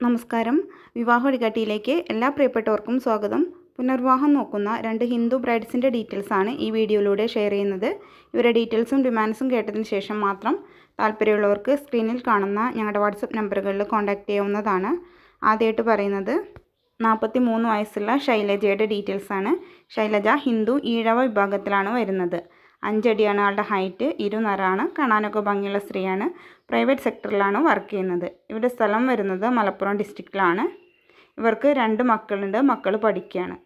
നമസ്കാരം. വിവാഹ വഴികാട്ടിയിലേക്ക് എല്ലാ പ്രിയപ്പെട്ടവർക്കും സ്വാഗതം. പുനർവിവാഹം നോക്കുന്ന രണ്ട് ഹിന്ദു ബ്രൈഡ്സിന്റെ ഡീറ്റെയിൽസാണ് ഈ വീഡിയോയിലൂടെ ഷെയർ ചെയ്യുന്നത്. ഇവരുടെ ഡീറ്റെയിൽസും ഡിമാൻഡ്സും കേട്ടതിന് ശേഷം മാത്രം താല്പര്യമുള്ളവർക്ക് സ്ക്രീനിൽ കാണുന്ന ഞങ്ങളുടെ വാട്സപ്പ് നമ്പറുകളിൽ കോൺടാക്റ്റ് ചെയ്യാവുന്നതാണ്. ആദ്യമായിട്ട് പറയുന്നത് നാൽപ്പത്തി മൂന്ന് വയസ്സുള്ള ശൈലജയുടെ ഡീറ്റെയിൽസാണ് ശൈലജ ഹിന്ദു ഈഴവ വിഭാഗത്തിലാണ് വരുന്നത്. അഞ്ചടിയാണ് ആളുടെ ഹൈറ്റ് ഇരുനറാണ് കാണാനൊക്കെ ഭംഗിയുള്ള സ്ത്രീയാണ്. പ്രൈവറ്റ് സെക്ടറിലാണ് വർക്ക് ചെയ്യുന്നത്. ഇവരുടെ സ്ഥലം വരുന്നത് മലപ്പുറം ഡിസ്ട്രിക്റ്റിലാണ് ഇവർക്ക് രണ്ട് മക്കളുണ്ട് മക്കൾ പഠിക്കുകയാണ്.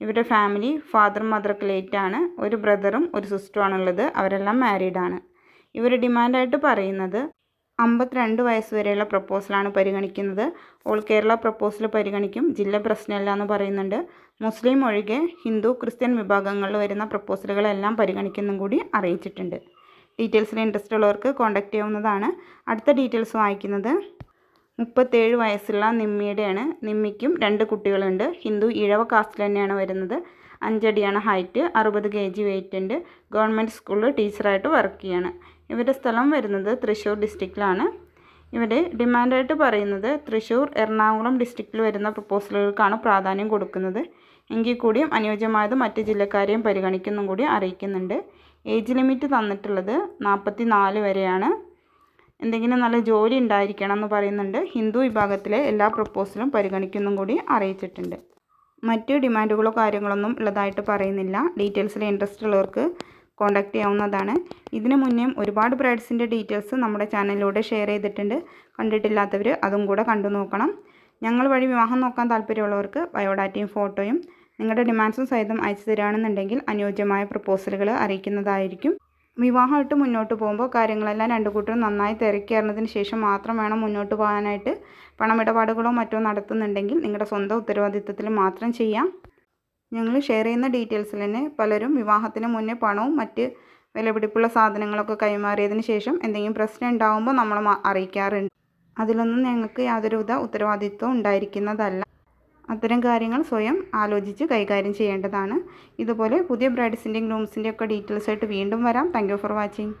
ഇവരുടെ ഫാമിലി ഫാദർ മദറൊക്കെ ലേറ്റാണ് ഒരു ബ്രദറും ഒരു സിസ്റ്ററും ആണുള്ളത്. അവരെല്ലാം മാരീഡാണ് ഇവർ ഡിമാൻഡായിട്ട് പറയുന്നത് അമ്പത്തിരണ്ട് വയസ്സ് വരെയുള്ള പ്രപ്പോസലാണ് പരിഗണിക്കുന്നത്. ഓൾ കേരള പ്രപ്പോസൽ പരിഗണിക്കും. ജില്ല പ്രശ്നമല്ല എന്ന് പറയുന്നുണ്ട്. മുസ്ലിം ഒഴികെ ഹിന്ദു ക്രിസ്ത്യൻ വിഭാഗങ്ങളിൽ വരുന്ന പ്രപ്പോസലുകളെല്ലാം പരിഗണിക്കുന്നും കൂടി അറിയിച്ചിട്ടുണ്ട്. ഡീറ്റെയിൽസിൽ ഇൻട്രസ്റ്റ് ഉള്ളവർക്ക് കോൺടാക്റ്റ് ചെയ്യാവുന്നതാണ്. അടുത്ത ഡീറ്റെയിൽസ് വായിക്കുന്നത്. മുപ്പത്തേഴ് വയസ്സുള്ള നിമ്മിയുടെയാണ്. നിമ്മിക്കും രണ്ട് കുട്ടികളുണ്ട്. ഹിന്ദു ഇഴവ കാസ്റ്റിൽ തന്നെയാണ് വരുന്നത്. അഞ്ചടിയാണ് ഹൈറ്റ് അറുപത് കെ ജി വെയിറ്റ് ഉണ്ട് ഗവൺമെന്റ് സ്കൂളിൽ ടീച്ചറായിട്ട് വർക്ക് ചെയ്യാണ്. ഇവരുടെ സ്ഥലം വരുന്നത് തൃശ്ശൂർ ഡിസ്ട്രിക്റ്റിലാണ് ഇവർ ഡിമാൻഡായിട്ട് പറയുന്നത് തൃശ്ശൂർ എറണാകുളം ഡിസ്ട്രിക്റ്റിൽ വരുന്ന പ്രപ്പോസലുകൾക്കാണ് പ്രാധാന്യം കൊടുക്കുന്നത്. എങ്കിൽ കൂടിയും അനുയോജ്യമായത് മറ്റ് ജില്ലക്കാരെയും പരിഗണിക്കുന്നും കൂടി അറിയിക്കുന്നുണ്ട്. ഏജ് ലിമിറ്റ് തന്നിട്ടുള്ളത് നാൽപ്പത്തി നാല് വരെയാണ്. എന്തെങ്കിലും നല്ല ജോലി ഉണ്ടായിരിക്കണം എന്ന് പറയുന്നുണ്ട്. ഹിന്ദു വിഭാഗത്തിലെ എല്ലാ പ്രപ്പോസലും പരിഗണിക്കുന്നും കൂടി അറിയിച്ചിട്ടുണ്ട്. മറ്റ് ഡിമാൻഡുകളോ കാര്യങ്ങളൊന്നും ഉള്ളതായിട്ട് പറയുന്നില്ല. ഡീറ്റെയിൽസിൽ ഇൻട്രസ്റ്റ് ഉള്ളവർക്ക് കോൺടാക്റ്റ് ചെയ്യാവുന്നതാണ്. ഇതിനു മുന്നേ ഒരുപാട് ബ്രൈഡ്സിന്റെ ഡീറ്റെയിൽസ് നമ്മുടെ ചാനലിലൂടെ ഷെയർ ചെയ്തിട്ടുണ്ട്. കണ്ടിട്ടില്ലാത്തവർ അതും കൂടെ കണ്ടു നോക്കണം. ഞങ്ങൾ വഴി വിവാഹം നോക്കാൻ താല്പര്യമുള്ളവർക്ക് ബയോഡാറ്റയും ഫോട്ടോയും നിങ്ങളുടെ ഡിമാൻഡ്സും സഹിതം അയച്ചു തരികയാണെന്നുണ്ടെങ്കിൽ അനുയോജ്യമായ പ്രപ്പോസലുകൾ അറിയിക്കുന്നതായിരിക്കും. വിവാഹമായിട്ട് മുന്നോട്ട് പോകുമ്പോൾ കാര്യങ്ങളെല്ലാം രണ്ടു കൂട്ടരും നന്നായി തിരക്കി അറിഞ്ഞതിന് ശേഷം മാത്രം വേണം മുന്നോട്ട് പോകാനായിട്ട്. പണമിടപാടുകളോ മറ്റോ നടത്തുന്നുണ്ടെങ്കിൽ നിങ്ങളുടെ സ്വന്തം ഉത്തരവാദിത്തത്തിൽ മാത്രം ചെയ്യാം. ഞങ്ങൾ ഷെയർ ചെയ്യുന്ന ഡീറ്റെയിൽസിൽ തന്നെ പലരും വിവാഹത്തിന് മുന്നേ പണവും മറ്റ് വിലപിടിപ്പുള്ള സാധനങ്ങളൊക്കെ കൈമാറിയതിന് ശേഷം എന്തെങ്കിലും പ്രശ്നം ഉണ്ടാകുമ്പോൾ നമ്മൾ അറിയിക്കാറുണ്ട്. അതിലൊന്നും ഞങ്ങൾക്ക് യാതൊരുവിധ ഉത്തരവാദിത്വം ഉണ്ടായിരിക്കുന്നതല്ല. അത്തരം കാര്യങ്ങൾ സ്വയം ആലോചിച്ച് കൈകാര്യം ചെയ്യേണ്ടതാണ്. ഇതുപോലെ പുതിയ ബ്രൈഡ്സിന്റെയും ഗ്രൂംസിന്റെയും ഒക്കെ ഡീറ്റെയിൽസ് ആയിട്ട് വീണ്ടും വരാം. Thank for watching